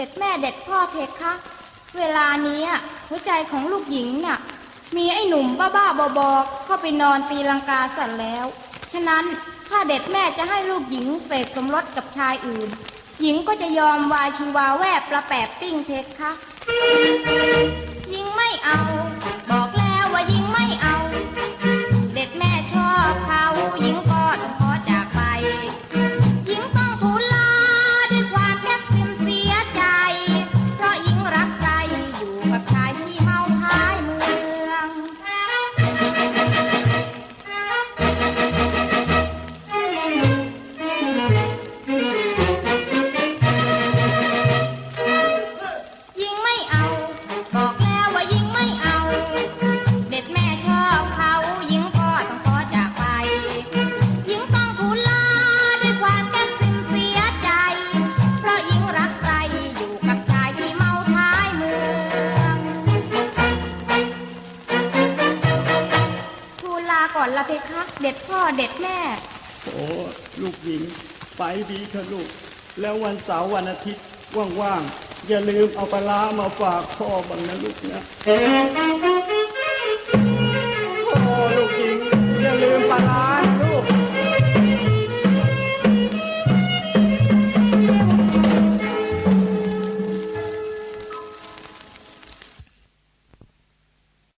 เด็ดแม่เด็ดพ่อเพคะเวลานี้หัวใจของลูกหญิงน่ะ มีไอ้หนุ่มบ้าๆบอๆเข้าไปนอนตีลังกาสั่นแล้ว ฉะนั้นถ้าเด็ดแม่จะให้ลูกหญิงเสกสมรสกับชายอื่น หญิงก็จะยอมวายชีวาแวบประแปบปิ้งเพคะยิงไม่เอา บอก ก่อนละเพคะ เด็ดพ่อเด็ดแม่ โอ้ลูกหญิง ไปดีเถอะลูก แล้ววันเสาร์วันอาทิตย์ว่างๆ อย่าลืมเอาปลาร้ามาฝากพ่อบ้างนะลูกนะ